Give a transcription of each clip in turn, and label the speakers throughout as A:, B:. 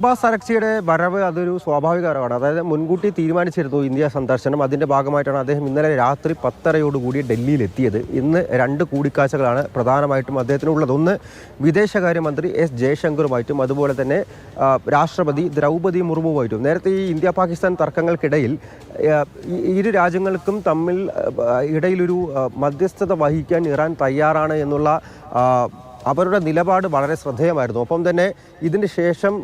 A: Abbas അരക്സിയുടെ വരവ് അതൊരു സ്വാഭാവിക വരവാണ് അതായത് മുൻകൂട്ടി തീരുമാനിച്ചിരുന്നു ഇന്ത്യ സന്ദർശനം. അതിന്റെ ഭാഗമായിട്ടാണ് അദ്ദേഹം ഇന്നലെ രാത്രി പത്തരയോടുകൂടി ഡൽഹിയിൽ എത്തിയത് ഇന്ന് രണ്ട് കൂടിക്കാഴ്ചകളാണ് പ്രധാനമായിട്ടും അദ്ദേഹത്തിനുള്ളത്. ഒന്ന് വിദേശകാര്യമന്ത്രി എസ് ജയശങ്കറുമായിട്ടും അതുപോലെ തന്നെ രാഷ്ട്രപതി ദ്രൗപദി മുർമുവുമായിട്ടും. നേരത്തെ ഈ ഇന്ത്യ പാകിസ്ഥാൻ തർക്കങ്ങൾക്കിടയിൽ ഇരു രാജ്യങ്ങൾക്കും തമ്മിൽ ഇടയിലൊരു മധ്യസ്ഥത വഹിക്കാൻ ഇറാൻ തയ്യാറാണ് എന്നുള്ള അവരുടെ നിലപാട് വളരെ ശ്രദ്ധേയമായിരുന്നു. ഒപ്പം തന്നെ ഇതിന് ശേഷം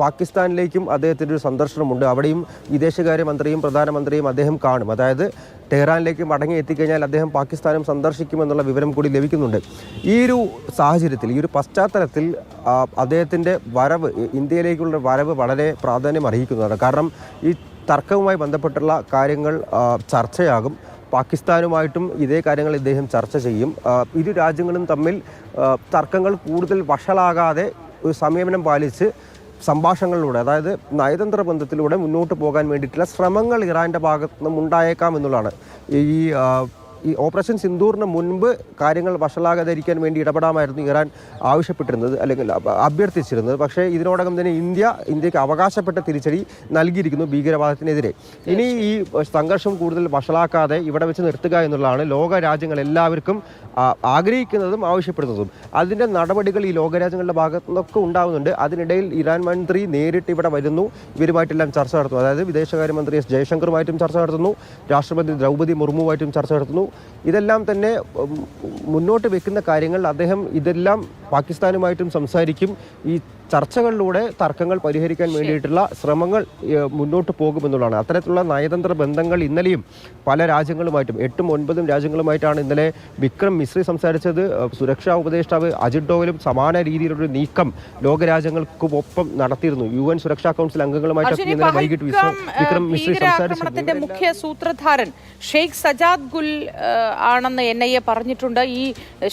A: പാകിസ്ഥാനിലേക്കും അദ്ദേഹത്തിന്റെ ഒരു സന്ദർശനമുണ്ട്. അവിടെയും വിദേശകാര്യമന്ത്രിയും പ്രധാനമന്ത്രിയും അദ്ദേഹം കാണും. അതായത് ടെഹ്റാനിലേക്ക് മടങ്ങി എത്തിക്കഴിഞ്ഞാൽ അദ്ദേഹം പാകിസ്ഥാനും സന്ദർശിക്കുമെന്നുള്ള വിവരം കൂടി ലഭിക്കുന്നുണ്ട്. ഈ ഒരു സാഹചര്യത്തിൽ ഈ ഒരു പശ്ചാത്തലത്തിൽ അദ്ദേഹത്തിന്റെ വരവ് ഇന്ത്യയിലേക്കുള്ള വരവ് വളരെ പ്രാധാന്യം അർഹിക്കുന്നതാണ് കാരണം ഈ തർക്കവുമായി ബന്ധപ്പെട്ടുള്ള കാര്യങ്ങൾ ചർച്ചയാകും. പാകിസ്ഥാനുമായിട്ടും ഇതേ കാര്യങ്ങൾ ഇദ്ദേഹം ചർച്ച ചെയ്യും. ഇരു രാജ്യങ്ങളും തമ്മിൽ തർക്കങ്ങൾ കൂടുതൽ വഷളാകാതെ ഒരു സംയമനം പാലിച്ച് സംഭാഷണങ്ങളിലൂടെ അതായത് നയതന്ത്ര ബന്ധത്തിലൂടെ മുന്നോട്ട് പോകാൻ വേണ്ടിയിട്ടുള്ള ശ്രമങ്ങൾ ഇറാന്റെ ഭാഗത്തു നിന്നും ഉണ്ടായേക്കാം എന്നുള്ളതാണ്. ഈ ഈ ഓപ്പറേഷൻ സിന്ദൂറിന് മുൻപ് കാര്യങ്ങൾ വഷളാകാതിരിക്കാൻ വേണ്ടി ഇടപെടാമായിരുന്നു ഇറാൻ ആവശ്യപ്പെട്ടിരുന്നത് അല്ലെങ്കിൽ അഭ്യർത്ഥിച്ചിരുന്നത്. പക്ഷേ ഇതിനോടകം തന്നെ ഇന്ത്യ ഇന്ത്യയ്ക്ക് അവകാശപ്പെട്ട തിരിച്ചടി നൽകിയിരിക്കുന്നു ഭീകരവാദത്തിനെതിരെ. ഇനി ഈ സംഘർഷം കൂടുതൽ വഷളാക്കാതെ ഇവിടെ വെച്ച് നിർത്തുക എന്നുള്ളതാണ് ലോക രാജ്യങ്ങൾ എല്ലാവർക്കും ആഗ്രഹിക്കുന്നതും ആവശ്യപ്പെടുന്നതും. അതിന്റെ നടപടികൾ ഈ ലോകരാജ്യങ്ങളുടെ ഭാഗത്തു നിന്നൊക്കെ ഉണ്ടാകുന്നുണ്ട് അതിനിടയിൽ ഇറാൻ മന്ത്രി നേരിട്ട് ഇവിടെ വരുന്നു. ഇവരുമായിട്ടെല്ലാം ചർച്ച നടത്തുന്നു. അതായത് വിദേശകാര്യമന്ത്രി എസ് ജയശങ്കറുമായിട്ടും ചർച്ച നടത്തുന്നു. രാഷ്ട്രപതി ദ്രൗപദി മുർമുവായിട്ടും ചർച്ച നടത്തുന്നു. ഇതെല്ലാം തന്നെ മുന്നോട്ട് വെക്കുന്ന കാര്യങ്ങൾ അദ്ദേഹം ഇതെല്ലാം പാകിസ്ഥാനുമായിട്ടും സംസാരിക്കും. ഈ ചർച്ചകളിലൂടെ തർക്കങ്ങൾ പരിഹരിക്കാൻ വേണ്ടിയിട്ടുള്ള ശ്രമങ്ങൾ മുന്നോട്ട് പോകുമെന്നുള്ളതാണ്. അത്തരത്തിലുള്ള നയതന്ത്ര ബന്ധങ്ങൾ ഇന്നലെയും പല രാജ്യങ്ങളുമായിട്ടും എട്ടും ഒൻപതും രാജ്യങ്ങളുമായിട്ടാണ് ഇന്നലെ വിക്രം മിശ്രി സംസാരിച്ചത്. സുരക്ഷാ ഉപദേഷ്ടാവ് അജിത് ഡോവലും സമാന രീതിയിലൊരു നീക്കം ലോകരാജ്യങ്ങൾക്കൊപ്പം നടത്തിയിരുന്നു. യു എൻ സുരക്ഷാ കൗൺസിൽ അംഗങ്ങളുമായിട്ടൊക്കെ ഇന്നലെ വൈകിട്ട് വിക്രം മിശ്രി
B: ഭീകരാക്രമണത്തിന്റെ
A: സംസാരിച്ചു
B: മുഖ്യ സൂത്രധാരൻ ഷെയ്ഖ് സജാദ് ഗുൽ ആണെന്ന് എൻ ഐ എ പറഞ്ഞിട്ടുണ്ട്. ഈ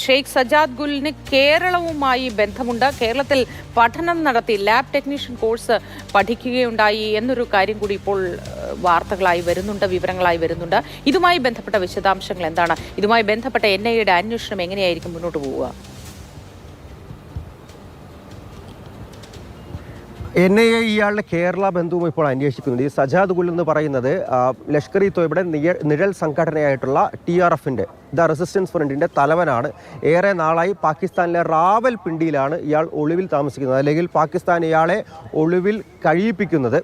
B: ഷെയ്ഖ് സജാദ് ഗുലിന് കേരളവുമായി ബന്ധമുണ്ട്. കേരളത്തിൽ പഠനം നടത്തി ലാബ് ടെക്നീഷ്യൻ കോഴ്സ് പഠിക്കുകയുണ്ടായി എന്നൊരു കാര്യം കൂടി ഇപ്പോൾ വാർത്തകളായി വരുന്നുണ്ട് വിവരങ്ങളായി വരുന്നുണ്ട്. ഇതുമായി ബന്ധപ്പെട്ട വിശദാംശങ്ങൾ എന്താണ്? ഇതുമായി ബന്ധപ്പെട്ട എൻ ഐ അന്വേഷണം എങ്ങനെയായിരിക്കും മുന്നോട്ട് പോവുക?
A: എൻ ഐ എ ഇയാളുടെ കേരള ബന്ധുവും ഇപ്പോൾ അന്വേഷിക്കുന്നുണ്ട്. ഈ സജാദ് ഗുൽ എന്ന് പറയുന്നത് ലഷ്കർ ഇ തോയ്ബയുടെ നിഴൽ സംഘടനയായിട്ടുള്ള ടി ആർ എഫിന്റെ ദ റെസിസ്റ്റൻസ് ഫ്രണ്ടിന്റെ തലവനാണ്. ഏറെ നാളായി പാകിസ്ഥാനിലെ റാവൽ പിണ്ടിയിലാണ് ഇയാൾ ഒളിവിൽ താമസിക്കുന്നത്. അല്ലെങ്കിൽ പാകിസ്ഥാൻ ഇയാളെ ഒളിവിൽ കഴിയിപ്പിക്കുന്നത്.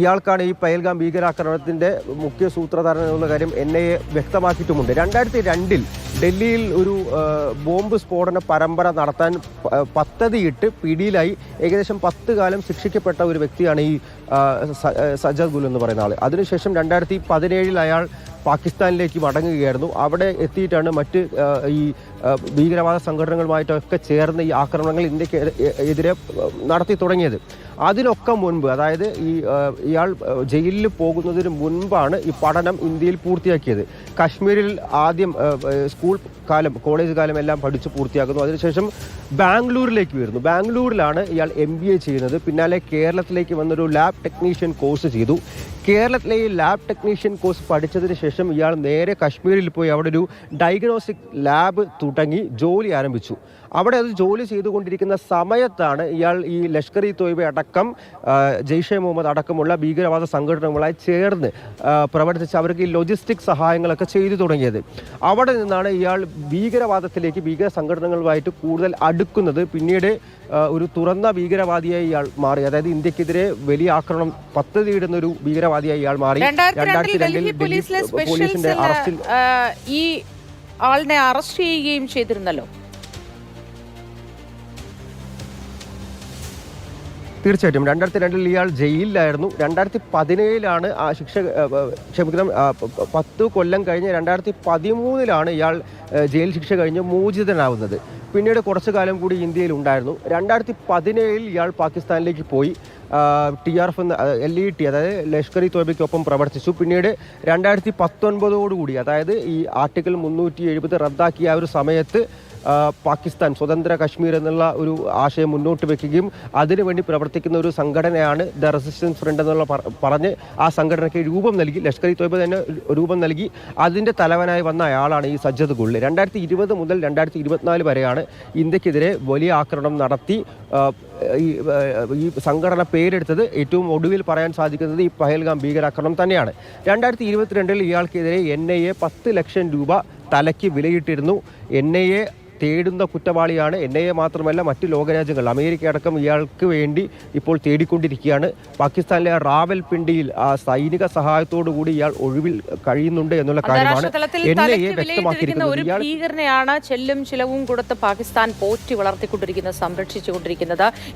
A: ഇയാൾക്കാണ് ഈ പയൽഗാം ഭീകരാക്രമണത്തിന്റെ മുഖ്യ സൂത്രധാരൻ എന്നുള്ള കാര്യം എൻ ഐ എ വ്യക്തമാക്കിയിട്ടുമുണ്ട്. രണ്ടായിരത്തി രണ്ടിൽ ഡൽഹിയിൽ ഒരു ബോംബ് സ്ഫോടന പരമ്പര നടത്താൻ പദ്ധതിയിട്ട് പിടിയിലായി. ഏകദേശം പത്ത് കാലം ശിക്ഷിക്കപ്പെട്ട ഒരു വ്യക്തിയാണ് ഈ സജാദ് ഗുൽ എന്ന് പറയുന്ന ആൾ അതിനുശേഷം രണ്ടായിരത്തി പതിനേഴിൽ അയാൾ പാകിസ്ഥാനിലേക്ക് മടങ്ങുകയായിരുന്നു. അവിടെ എത്തിയിട്ടാണ് മറ്റ് ഈ ഭീകരവാദ സംഘടനകളുമായിട്ടൊക്കെ ചേർന്ന് ഈ ആക്രമണങ്ങൾ ഇന്ത്യയ്ക്ക് എതിരെ നടത്തി തുടങ്ങിയത്. അതിനൊക്കെ മുൻപ് അതായത് ഈ ഇയാൾ ജയിലിൽ പോകുന്നതിന് മുൻപാണ് ഈ പഠനം ഇന്ത്യയിൽ പൂർത്തിയാക്കിയത്. കശ്മീരിൽ ആദ്യം സ്കൂൾ കാലം കോളേജ് കാലം എല്ലാം പഠിച്ച് പൂർത്തിയാക്കുന്നു. അതിനുശേഷം ബാംഗ്ലൂരിലേക്ക് വരുന്നു ബാംഗ്ലൂരിലാണ് ഇയാൾ എം ബി എ ചെയ്യുന്നത്. പിന്നാലെ കേരളത്തിലേക്ക് വന്നൊരു ലാബ് ടെക്നീഷ്യൻ കോഴ്സ് ചെയ്തു. കേരളത്തിലെ ഈ ലാബ് ടെക്നീഷ്യൻ കോഴ്സ് പഠിച്ചതിന് ശേഷം ഇയാൾ നേരെ കശ്മീരിൽ പോയി അവിടെ ഒരു ഡയഗ്നോസ്റ്റിക് ലാബ് തുടങ്ങി ജോലി ആരംഭിച്ചു. അവിടെ അത് ജോലി ചെയ്തുകൊണ്ടിരിക്കുന്ന സമയത്താണ് ഇയാൾ ഈ ലഷ്കർ ഇ തോയ്ബ അടക്കം ജെയ്ഷെ മുഹമ്മദ് അടക്കമുള്ള ഭീകരവാദ സംഘടനകളുമായി ചേർന്ന് പ്രവർത്തിച്ച് അവർക്ക് ഈ ലോജിസ്റ്റിക് സഹായങ്ങളൊക്കെ ചെയ്തു തുടങ്ങിയത്. അവിടെ നിന്നാണ് ഇയാൾ ഭീകരവാദത്തിലേക്ക് ഭീകര സംഘടനകളുമായിട്ട് കൂടുതൽ അടുക്കുന്നത്. പിന്നീട് ഒരു തുറന്ന ഭീകരവാദിയായി ഇയാൾ മാറി. അതായത് ഇന്ത്യക്കെതിരെ വലിയ ആക്രമണം പദ്ധതിയിടുന്ന ഒരു ഭീകരവാദിയായി ഇയാൾ മാറി.
B: രണ്ടായിരത്തി രണ്ടിൽ
A: പോലീസിന്റെ അറസ്റ്റിൽ
B: ഈ ആളിനെ അറസ്റ്റ് ചെയ്യുകയും ചെയ്തിരുന്നല്ലോ.
A: തീർച്ചയായിട്ടും. രണ്ടായിരത്തി രണ്ടിൽ ഇയാൾ ജയിലിലായിരുന്നു. രണ്ടായിരത്തി പതിനേഴിലാണ് ആ ശിക്ഷ ക്ഷമിക്കണം പത്ത് കൊല്ലം കഴിഞ്ഞ് രണ്ടായിരത്തി പതിമൂന്നിലാണ് ഇയാൾ ജയിൽ ശിക്ഷ കഴിഞ്ഞ് മോചിതനാവുന്നത്. പിന്നീട് കുറച്ചു കാലം കൂടി ഇന്ത്യയിൽ ഉണ്ടായിരുന്നു. രണ്ടായിരത്തി പതിനേഴിൽ ഇയാൾ പാകിസ്ഥാനിലേക്ക് പോയി. ടി ആർ എഫ് എന്ന എൽ ഇ ടി അതായത് ലഷ്കർ ഇ തോബയ്ക്കൊപ്പം പ്രവർത്തിച്ചു. പിന്നീട് രണ്ടായിരത്തി പത്തൊൻപതോടുകൂടി അതായത് ഈ ആർട്ടിക്കിൾ മുന്നൂറ്റി എഴുപത് റദ്ദാക്കിയ ആ ഒരു സമയത്ത് പാകിസ്ഥാൻ സ്വതന്ത്ര കശ്മീർ എന്നുള്ള ഒരു ആശയം മുന്നോട്ട് വെക്കുകയും അതിനുവേണ്ടി പ്രവർത്തിക്കുന്ന ഒരു സംഘടനയാണ് ദ റെസിസ്റ്റൻസ് ഫ്രണ്ട് എന്നുള്ള പറ- പറഞ്ഞ് ആ സംഘടനയ്ക്ക് രൂപം നൽകി ലഷ്കർ ഇ തോയ്ബ തന്നെ രൂപം നൽകി. അതിന്റെ തലവനായി വന്ന അയാളാണ് ഈ സജ്ജദ് ഗുള്ളി. രണ്ടായിരത്തി ഇരുപത് മുതൽ രണ്ടായിരത്തി ഇരുപത്തിനാല് വരെയാണ് ഇന്ത്യക്കെതിരെ വലിയ ആക്രമണം നടത്തി ഈ സംഘടന പേരെടുത്തത് ഏറ്റവും ഒടുവിൽ പറയാൻ സാധിക്കുന്നത് ഈ പഹൽഗാം ഭീകരാക്രമണം തന്നെയാണ്. രണ്ടായിരത്തി ഇരുപത്തിരണ്ടിൽ ഇയാൾക്കെതിരെ എൻ ഐ എ പത്ത് ലക്ഷം രൂപ തലയ്ക്ക് വിലയിട്ടിരുന്നു. എൻ ഐ എ തേടുന്ന കുറ്റവാളിയാണ്. എൻ ഐ എ മാത്രമല്ല മറ്റ് ലോകരാജ്യങ്ങൾ. അമേരിക്ക അടക്കം ഇയാൾക്ക് വേണ്ടി ഇപ്പോൾ തേടിക്കൊണ്ടിരിക്കുകയാണ്. പാകിസ്ഥാനിലെ റാവൽപിണ്ടിയിൽ ആ സൈനിക സഹായത്തോടു കൂടി ഇയാൾ ഒഴിവിൽ കഴിയുന്നുണ്ട് എന്നുള്ള കാര്യമാണ് എൻ ഐ എ വ്യക്തമാക്കിയിരിക്കുന്നത്. ഇയാൾ
B: ഭീകരനെയാണ് ചെല്ലും ചിലവും കൊടുത്ത് പാകിസ്ഥാൻ പോറ്റി വളർത്തിക്കൊണ്ടിരിക്കുന്നത് സംരക്ഷിച്ചുകൊണ്ടിരിക്കുന്നത്.